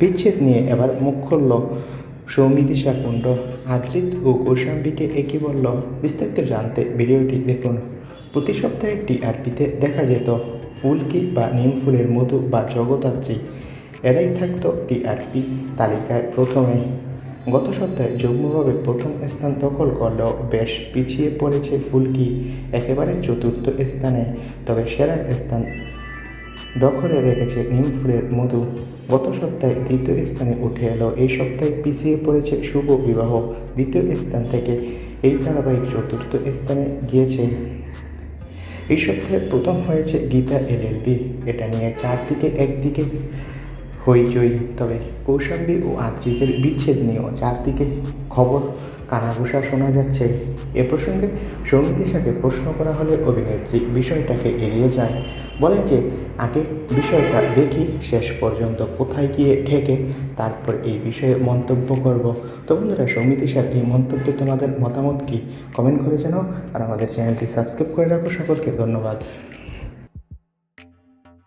বিচ্ছেদ নিয়ে এবার মুখ খুলল সৌমিতিশা কুণ্ড আদ্রিত ও কৌশাম্বীকে একই বলল, বিস্তারিত জানতে ভিডিওটি দেখুন। প্রতি সপ্তাহে টিআরপিতে দেখা যেত ফুলকি বা নিম ফুলের মধু বা জগদ্ধাত্রী এরাই থাকতো টিআরপি তালিকায় প্রথমে। গত সপ্তাহে যুগ্মভাবে প্রথম স্থান দখল করলেও বেশ পিছিয়ে পড়েছে ফুলকি, একেবারে চতুর্থ স্থানে। তবে সেরার স্থান দখলে রেখেছে নিম ফুলের মধু। গত সপ্তাহে দ্বিতীয় স্থানে উঠে এলো। এই সপ্তাহে পিছিয়ে পড়েছে শুভ বিবাহ। দ্বিতীয় স্থান থেকে এই ধারাবাহিক চতুর্থ স্থানে গিয়েছে। এই সপ্তাহে প্রথম হয়েছে গীতা এলএলবি এটা নিয়ে চারদিকে, একদিকে হইচই। তবে কৌশাম্বী ও আদ্রিতের বিচ্ছেদ নিয়েও চারদিকে খবর কানাঘুষা শোনা যাচ্ছে। এ প্রসঙ্গে সৌমিতিশাকে প্রশ্ন করা হলে অভিনেত্রী বিষয়টাকে এড়িয়ে যায়। বলেন যে, আগে বিষয়টা দেখি, শেষ পর্যন্ত কোথায় গিয়ে ঠেকে, তারপর এই বিষয়ে মন্তব্য করব। তো বন্ধুরা সৌমিতিশার এই মন্তব্যে তোমাদের মতামত কি? কমেন্ট করে জানাও। আর আমাদের চ্যানেলটি সাবস্ক্রাইব করে রাখো সকলকে। ধন্যবাদ।